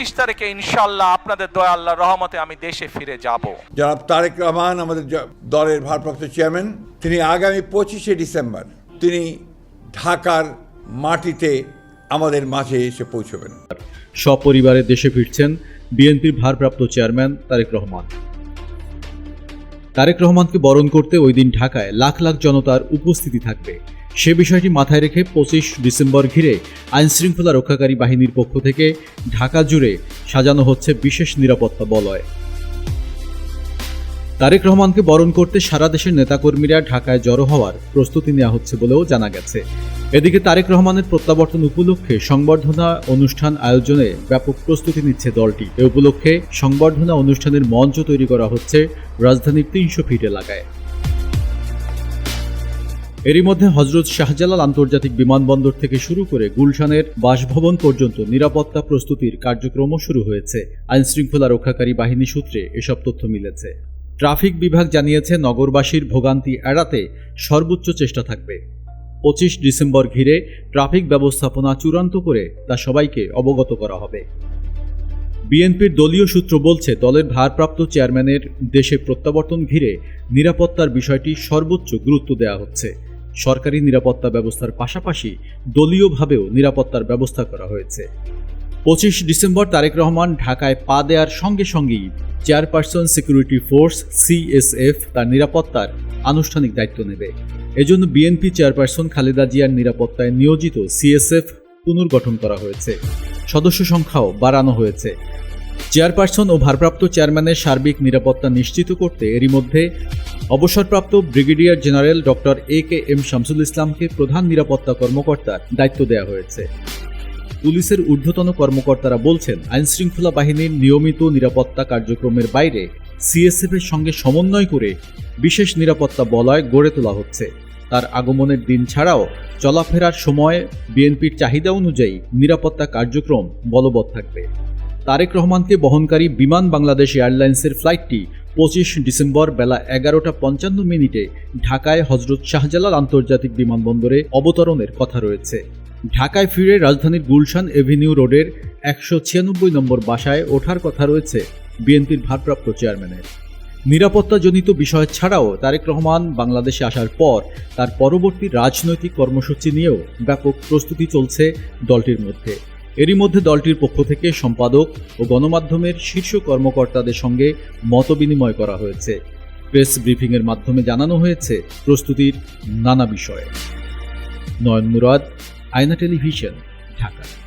পঁচিশ তারিখে ইনশাল্লাহ আপনাদের দয়া আল্লাহ রহমতে আমি দেশে ফিরে যাব। জনাব তারেক রহমান আমাদের দলের ভারপ্রাপ্ত চেয়ারম্যান তিনি আগামী পঁচিশে ডিসেম্বর তিনি ঢাকার মাটিতে আমাদের মাঝে এসে পৌঁছবেন। সপরিবারে দেশে ফিরছেন বিএনপির ভারপ্রাপ্ত চেয়ারম্যান তারেক রহমান। তারেক রহমানকে বরণ করতে ওই দিন ঢাকায় লাখ লাখ জনতার উপস্থিতি থাকবে। সে বিষয়টি মাথায় রেখে পঁচিশ ডিসেম্বর ঘিরে আইনশৃঙ্খলা রক্ষাকারী বাহিনীর পক্ষ থেকে ঢাকা জুড়ে সাজানো হচ্ছে বিশেষ নিরাপত্তা বলয়। তারেক রহমানকে বরণ করতে সারা দেশের নেতাকর্মীরা ঢাকায় জড়ো হওয়ার প্রস্তুতি নেওয়া হচ্ছে বলেও জানা গেছে। এদিকে তারেক রহমানের প্রত্যাবর্তন উপলক্ষে সংবর্ধনা অনুষ্ঠান আয়োজনে ব্যাপক প্রস্তুতি নিচ্ছে দলটি। এ উপলক্ষে সংবর্ধনা অনুষ্ঠানের মঞ্চ তৈরি করা হচ্ছে রাজধানীর তিনশো ফিট এলাকায়। এরই মধ্যে হজরত শাহজালাল আন্তর্জাতিক বিমানবন্দর থেকে শুরু করে গুলশানের বাসভবন পর্যন্ত নিরাপত্তা প্রস্তুতির কার্যক্রমও শুরু হয়েছে। আইনশৃঙ্খলা রক্ষাকারী বাহিনী সূত্রে এসব তথ্য মিলেছে। ট্রাফিক বিভাগ জানিয়েছে নগরবাসীর ভোগান্তি এড়াতে সর্বোচ্চ চেষ্টা থাকবে। পঁচিশ ডিসেম্বর ঘিরে ট্রাফিক ব্যবস্থাপনা চূড়ান্ত করে তা সবাইকে অবগত করা হবে। বিএনপির দলীয় সূত্র বলছে, দলের ভারপ্রাপ্ত চেয়ারম্যানের দেশে প্রত্যাবর্তন ঘিরে নিরাপত্তার বিষয়টি সর্বোচ্চ গুরুত্ব দেওয়া হচ্ছে। সরকারি নিরাপত্তা ব্যবস্থার পাশাপাশি দলীয়ভাবেও নিরাপত্তার ব্যবস্থা করা হয়েছে। পঁচিশ ডিসেম্বর তারেক রহমান ঢাকায় পা দেওয়ার সঙ্গে সঙ্গেই চেয়ারপারসন সিকিউরিটি ফোর্স সিএসএফ তার নিরাপত্তার আনুষ্ঠানিক দায়িত্ব নেবে। এজন্য বিএনপি চেয়ারপারসন খালেদা জিয়ার নিরাপত্তায় নিয়োজিত সিএসএফ পুনর্গঠন করা হয়েছে। সদস্য সংখ্যাও বাড়ানো হয়েছে। চেয়ারপারসন ও ভারপ্রাপ্ত চেয়ারম্যানের সার্বিক নিরাপত্তা নিশ্চিত করতে এরই মধ্যে অবসরপ্রাপ্ত brigadier general doctor A K M Shamsul ইসলামকে প্রধান নিরাপত্তা কর্মকর্তার দায়িত্ব দেওয়া হয়েছে। পুলিশের ঊর্ধ্বতন কর্মকর্তারা বলছেন, আইনশৃঙ্খলা বাহিনীর নিয়মিত নিরাপত্তা কার্যক্রমের বাইরে সিএসএফ এর সঙ্গে সমন্বয় করে বিশেষ নিরাপত্তা বলয় গড়ে তোলা হচ্ছে। তার আগমনের দিন ছাড়াও চলাফেরার সময় বিএনপির চাহিদা অনুযায়ী নিরাপত্তা কার্যক্রম বলবৎ থাকবে। তারেক রহমানকে বহনকারী বিমান বাংলাদেশ এয়ারলাইন্সের ফ্লাইটটি পঁচিশ ডিসেম্বর বেলা এগারোটা পঞ্চান্ন মিনিটে ঢাকায় হজরত শাহজালাল আন্তর্জাতিক বিমানবন্দরে অবতরণের কথা রয়েছে। ঢাকায় ফিরে রাজধানীর গুলশান এভিনিউ রোডের একশো ছিয়ানব্বই নম্বর বাসায় ওঠার কথা রয়েছে বিএনপির ভারপ্রাপ্ত চেয়ারম্যানের। নিরাপত্তাজনিত বিষয় ছাড়াও তারেক রহমান বাংলাদেশে আসার পর তার পরবর্তী রাজনৈতিক কর্মসূচি নিয়েও ব্যাপক প্রস্তুতি চলছে দলটির মধ্যে। এরই মধ্যে দলটির পক্ষ থেকে সম্পাদক ও গণমাধ্যমের শীর্ষ কর্মকর্তাদের সঙ্গে মতবিনিময় করা হয়েছে। প্রেস ব্রিফিংয়ের মাধ্যমে জানানো হয়েছে প্রস্তুতির নানা বিষয়ে। নয়ন মুরাদ আয়না টেলিভিশন ঢাকা।